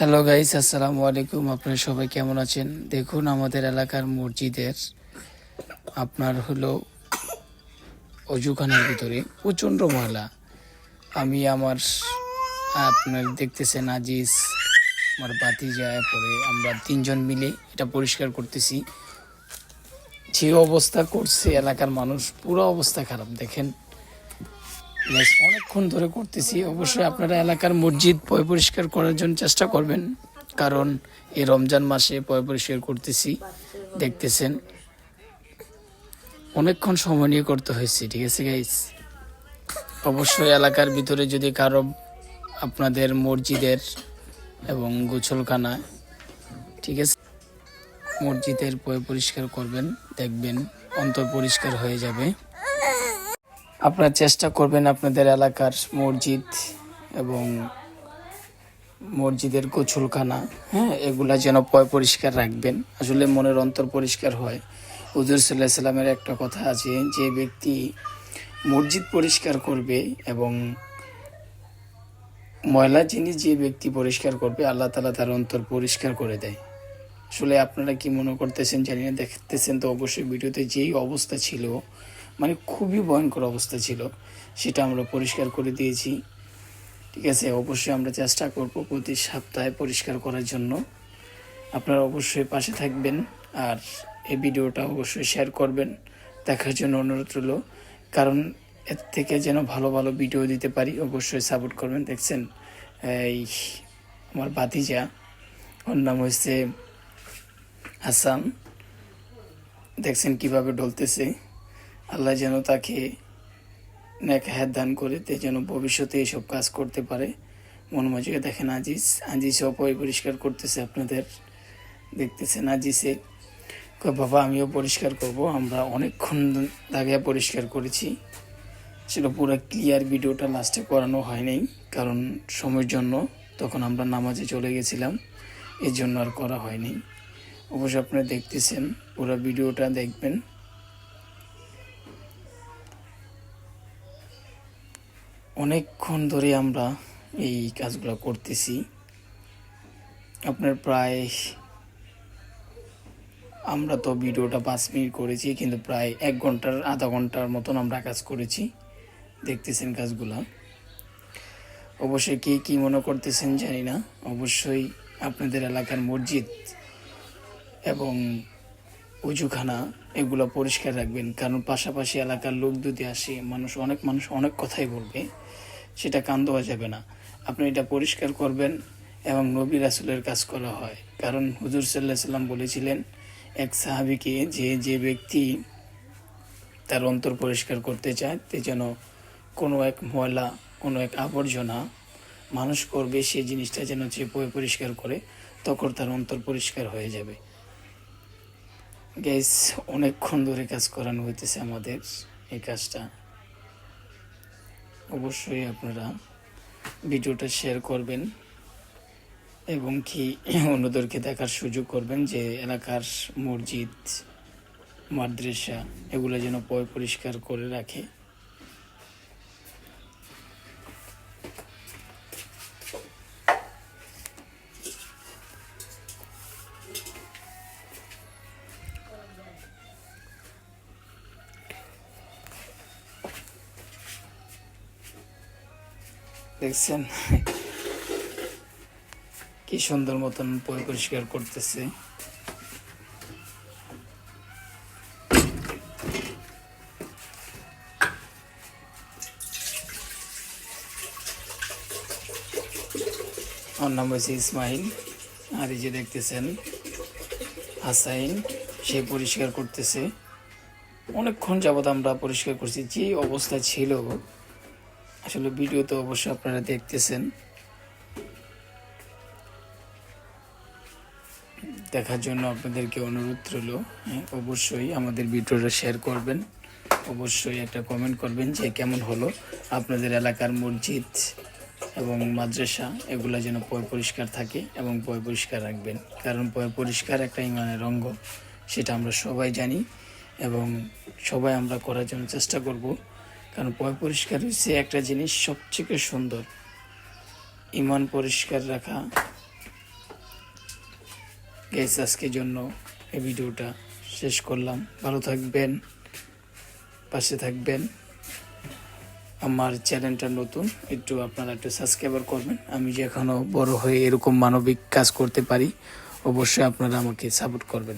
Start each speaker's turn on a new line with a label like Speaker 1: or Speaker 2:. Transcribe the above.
Speaker 1: Hello guys আসসালামু আলাইকুম আপনারা সবাই কেমন আছেন? দেখুন, আমাদের এলাকার মসজিদের আপনার হলো অজুখানার ভিতরে প্রচণ্ড ময়লা আমি আমার, আপনার দেখতেছেন, আজিজ, আমার বাতি যায় পরে আমরা তিনজন মিলে এটা পরিষ্কার করতেছি। যে অবস্থা করছে এলাকার মানুষ, পুরো অবস্থা খারাপ, দেখেন। Yes, অনেকক্ষণ ধরে করতেছি। অবশ্যই আপনারা এলাকার মসজিদ পয় পরিষ্কার করার জন্য চেষ্টা করবেন। কারণ এই রমজান মাসে পয় পরিষ্কার করতেছি দেখতেছেন। অনেকক্ষণ সময় নিয়ে করতে হয়েছে ঠিক আছে গাইস অবশ্যই এলাকার ভিতরে যদি কারও আপনাদের মসজিদের এবং গোছলখানা ঠিক আছে মসজিদের পয় পরিষ্কার করবেন দেখবেন অন্তর পরিষ্কার হয়ে যাবে। আপনারা চেষ্টা করবেন আপনাদের এলাকার মসজিদ এবং মসজিদের গোছলখানা হ্যাঁ এগুলা যেন পয় পরিষ্কার রাখবেন। আসলে মনের অন্তর পরিষ্কার হয়। হুজুর সাল্লাহ সাল্লামের একটা কথা আছে, যে ব্যক্তি মসজিদ পরিষ্কার করবে এবং ময়লা জিনিস যে ব্যক্তি পরিষ্কার করবে, আল্লাহ তালা তার অন্তর পরিষ্কার করে দেয়। আসলে আপনারা কি মনে করতেছেন, জানি না, দেখতেছেন তো অবশ্যই ভিডিওতে যেই অবস্থা ছিল মানে খুবই ভয়ঙ্কর অবস্থা ছিল। সেটা আমরা পরিষ্কার করে দিয়েছি। ঠিক আছে? অবশ্যই আমরা চেষ্টা করব প্রতি সপ্তাহে পরিষ্কার করার জন্য। আপনারা অবশ্যই পাশে থাকবেন আর এই ভিডিওটা অবশ্যই শেয়ার করবেন। দেখার জন্য অনুরোধ রইল। কারণ এর থেকে যেন ভালো ভালো ভিডিও দিতে পারি, অবশ্যই সাপোর্ট করবেন। দেখছেন, এই আমার বাতিজা ওর নাম হচ্ছে হাসান। দেখছেন কীভাবে ডলতেছে। আল্লাহ যেন তাকে নেক হায়াত দান করে তে যেন ভবিষ্যতে এসব কাজ করতে পারে। মন মজিকে দেখেন আজিজ। আজিজও পয় পরিষ্কার করতেছে আপনাদের দেখতেছেন আজিজে। বাবা, আমিও পরিষ্কার করব। আমরা অনেকক্ষণ আগে পরিষ্কার করেছি। সেটা পুরো ক্লিয়ার ভিডিওটা লাস্টে করানো হয়নি কারণ সময়ের জন্য তখন আমরা নামাজে চলে গেছিলাম। এর জন্য আর করা হয়নি অবশ্য আপনারা দেখতেছেন, পুরো ভিডিওটা দেখবেন। অনেকক্ষণ ধরে আমরা এই কাজগুলো করতেছি। আপনার প্রায় আমরা তো ভিডিওটা পাঁচ মিনিট করেছি, কিন্তু প্রায় এক ঘণ্টার, আধা ঘণ্টার মতন আমরা কাজ করেছি। দেখতেছেন কাজগুলা। অবশ্যই কে কী মনে করতেছেন জানি না। অবশ্যই আপনাদের এলাকার মসজিদ এবং উজুখানা, এগুলো পরিষ্কার রাখবেন। কারণ পাশাপাশি এলাকার লোক যদি আসে, মানুষ অনেক মানুষ অনেক কথাই বলবে, সেটা কান দেওয়া যাবে না। আপনি এটা পরিষ্কার করবেন এবং নবী রাসুলের কাজ করা হয়। কারণ হুজুর সাল্লাহ সাল্লাম বলেছিলেন, এক সাহাবিকে যে যে ব্যক্তি তার অন্তর পরিষ্কার করতে চায়, তে যেন কোনো এক ময়লা, কোনো এক আবর্জনা মানুষ করবে সেই জিনিসটা যেন যে পয় পরিষ্কার করে, তখন তার অন্তর পরিষ্কার হয়ে যাবে। গ্যাস অনেকক্ষণ ধরে কাজ করানো হইতেছে আমাদের এই কাজটা। অবশ্যই আপনারা ভিডিওটা শেয়ার করবেন এবং কি অন্যদেরকে দেখার সুযোগ করবেন যে এলাকার মসজিদ, মাদ্রাসা, এগুলো যেন পয় পরিষ্কার করে রাখে। দেখছেন? কি সুন্দর মতন পরিষ্কার করতেছে। আমার নাম হয়েছে ইসমাইল। আর এই যে দেখতেছেন, হাসাইন, সে পরিষ্কার করতেছে। অনেকক্ষণ যাবত আমরা পরিষ্কার করছি যে অবস্থা ছিল আসলে ভিডিও তো অবশ্যই আপনারা দেখতেছেন। দেখার জন্য আপনাদেরকে অনুরোধ রইল। হ্যাঁ, অবশ্যই আমাদের ভিডিওটা শেয়ার করবেন। অবশ্যই একটা কমেন্ট করবেন যে কেমন হলো আপনাদের এলাকার মসজিদ এবং মাদ্রাসা এগুলো যেন পয় পরিষ্কার থাকে এবং পয় পরিষ্কার রাখবেন। কারণ পয় পরিষ্কার একটা ইমানের অঙ্গ সেটা আমরা সবাই জানি এবং সবাই আমরা করার জন্য চেষ্টা করব। কারণ পয় পরিষ্কার হচ্ছে একটা জিনিস সবথেকে সুন্দর। ইমান পরিষ্কার রাখা। গ্যাস আজকের জন্য এই ভিডিওটা শেষ করলাম। ভালো থাকবেন, পাশে থাকবেন। আমার চ্যানেলটা নতুন, একটু আপনারা একটু সাবস্ক্রাইবার করবেন। আমি যে এখনও বড় হয়ে এরকম মানবিক কাজ করতে পারি, অবশ্যই আপনারা আমাকে সাপোর্ট করবেন।